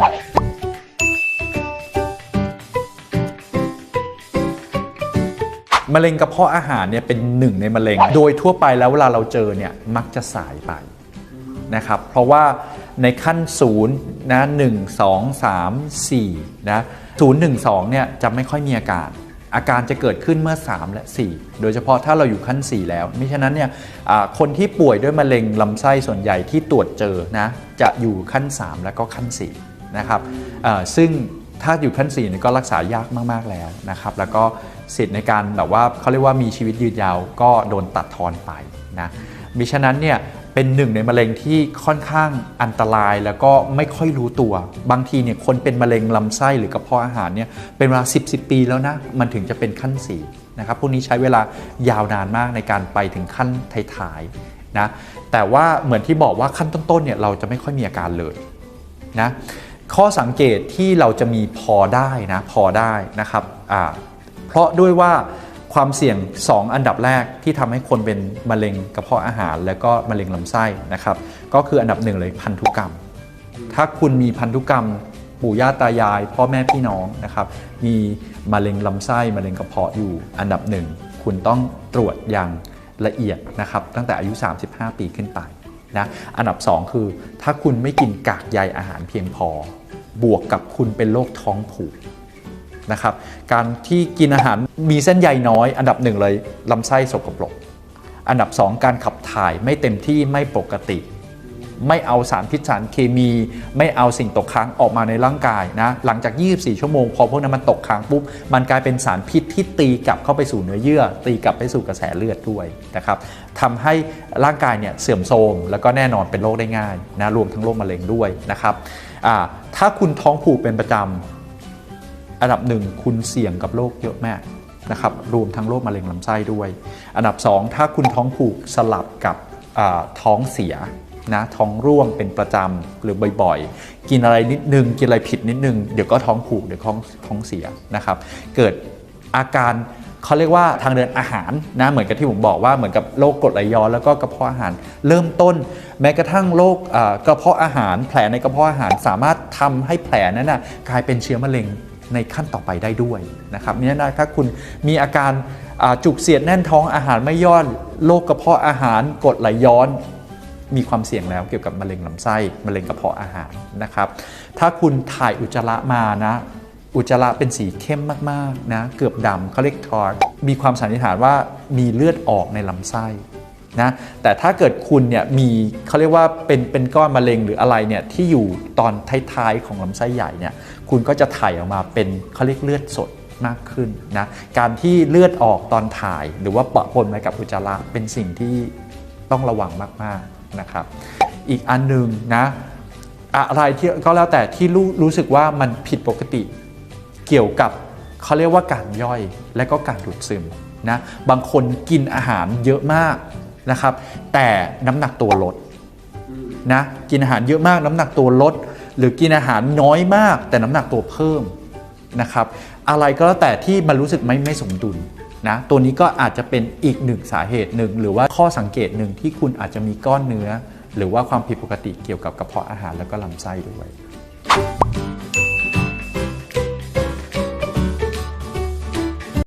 มะเร็งกระเพาะอาหารเนี่ยเป็นหนึ่งในมะเร็ง โดยทั่วไปแล้วเวลาเราเจอเนี่ยมักจะสายไปนะครับเพราะว่าในขั้นศูนย์นะหนึ่งสองสามสี่นะศูนย์หนึ่งสองเนี่ยจะไม่ค่อยมีอาการ อาการจะเกิดขึ้นเมื่อ 3 และ 4 โดยเฉพาะถ้าเราอยู่ขั้น 4 แล้วมิฉะนั้นเนี่ยคนที่ป่วยด้วยมะเร็งลำไส้ส่วนใหญ่ที่ตรวจเจอนะจะอยู่ขั้น 3 แล้วก็ขั้น 4 นะครับซึ่งถ้าอยู่ขั้น4นี่ก็รักษายากมาก ๆ แล้วนะครับ แล้วก็สิทธิ์ในการแบบว่าเขาเรียกว่ามีชีวิตยืนยาวก็โดนตัดทอนไปนะมิฉะนั้นเนี่ยเป็นหนึ่งในมะเร็งที่ค่อนข้างอันตรายแล้วก็ไม่ค่อยรู้ตัว บางทีเนี่ยคนเป็นมะเร็งลำไส้หรือกระเพาะอาหารเนี่ยเป็นเวลา 10 10 ปีแล้วนะ มันถึงจะเป็นขั้น4นะครับพวกนี้ใช้เวลายาวนานมากในการไปถึงขั้นท้ายๆนะแต่ว่าเหมือนที่บอกว่าขั้นต้นๆเนี่ยเราจะไม่ค่อยมีอาการเลยนะ ข้อสังเกตที่เราจะมีพอได้นะพอได้นะครับอ่าเพราะด้วยว่าความเสี่ยง 2 อันดับแรกที่ทำให้คนเป็นมะเร็งกระเพาะอาหาร แล้วก็มะเร็งลำไส้นะครับ ก็คืออันดับหนึ่งเลยพันธุกรรม ถ้าคุณมีพันธุกรรมปู่ย่าตายาย พ่อแม่พี่น้องนะครับ มีมะเร็งลำไส้มะเร็งกระเพาะอยู่อันดับหนึ่งคุณต้องตรวจอย่างละเอียดนะครับ ตั้งแต่อายุ 35 ปีขึ้นไป นะอันดับ 2 คือ ถ้าคุณไม่กินกากใยอาหารเพียงพอ บวกกับคุณเป็นโรคท้องผูกนะครับการที่กินอาหารมีเส้นใยน้อย อันดับหนึ่งเลยลำไส้สกปรกอันดับ 2 การขับถ่ายไม่เต็มที่ไม่ปกติ ไม่เอาสารพิษสารเคมี ไม่เอาสิ่งตกค้างออกมาในร่างกายนะหลังจาก 24 ชั่วโมงพอพวกนั้นมันตกค้างปุ๊บมันกลายเป็นสารพิษที่ตีกลับเข้าไปสู่เนื้อเยื่อ ตีกลับไปสู่กระแสเลือดด้วยนะครับทำให้ร่างกายเนี่ยเสื่อมโทรมแล้วก็แน่นอนเป็นโรคได้ง่ายนะรวมทั้งโรคมะเร็งด้วยนะครับถ้าคุณท้องผูกเป็นประจำอันดับหนึ่งคุณเสี่ยงกับโรคเยอะมากนะครับรวมทั้งโรคมะเร็งลำไส้ด้วย อันดับ 2 ถ้าคุณท้องผูกสลับกับท้องเสีย นะท้องร่วงเป็นประจำหรือบ่อยๆ กินอะไรนิดนึง กินอะไรผิดนิดนึง เดี๋ยวก็ท้องผูกเดี๋ยวท้องท้องเสียนะครับ เกิดอาการเขาเรียกว่าทางเดินอาหารนะเหมือนกับที่ผมบอกว่าเหมือนกับโรคกรดไหลย้อนแล้วก็กระเพาะอาหาร เริ่มต้น แม้กระทั่งโรคกระเพาะอาหาร แผลในกระเพาะอาหารสามารถทำให้แผลนั้นนะกลายเป็นเชื้อมะเร็งในขั้นต่อไปได้ด้วยนะครับนี่นะถ้าคุณมีอาการจุกเสียดแน่นท้องอาหารไม่ย่อยโรคกระเพาะอาหารกรดไหลย้อน มีความเสี่ยงแล้วเกี่ยวกับมะเร็งลำไส้มะเร็งกระเพาะอาหารนะครับถ้าคุณถ่ายอุจจาระมานะอุจจาระเป็นสีเข้มมากๆนะเกือบดำเขาเรียกทอร์มีความสันนิษฐานว่ามีเลือดออกในลำไส้นะแต่ถ้าเกิดคุณเนี่ยมีเขาเรียกว่าเป็นเป็นก้อนมะเร็งหรืออะไรเนี่ยที่อยู่ตอนท้ายๆของลำไส้ใหญ่เนี่ยคุณก็จะถ่ายออกมาเป็นเขาเรียกเลือดสดมากขึ้นนะการที่เลือดออกตอนถ่ายหรือว่าปะปนไปกับอุจจาระเป็นสิ่งที่ต้องระวังมากๆ นะครับ อีกอันหนึ่งนะอะไรที่ก็แล้วแต่ที่รู้รู้สึกว่ามันผิดปกติเกี่ยวกับเขาเรียกว่าการย่อยและก็การดูดซึมนะบางคนกินอาหารเยอะมากนะครับ แต่น้ำหนักตัวลดนะกินอาหารเยอะมากน้ำหนักตัวลด หรือกินอาหารน้อยมาก แต่น้ำหนักตัวเพิ่มนะครับ อะไรก็แล้วแต่ที่มันรู้สึกไม่ไม่สมดุล นะตัวนี้ก็อาจจะเป็นอีกหนึ่งสาเหตุหนึ่งหรือว่าข้อสังเกตหนึ่งที่คุณอาจจะมีก้อนเนื้อ หรือว่าความผิดปกติเกี่ยวกับกระเพาะอาหารแล้วก็ลำไส้ด้วย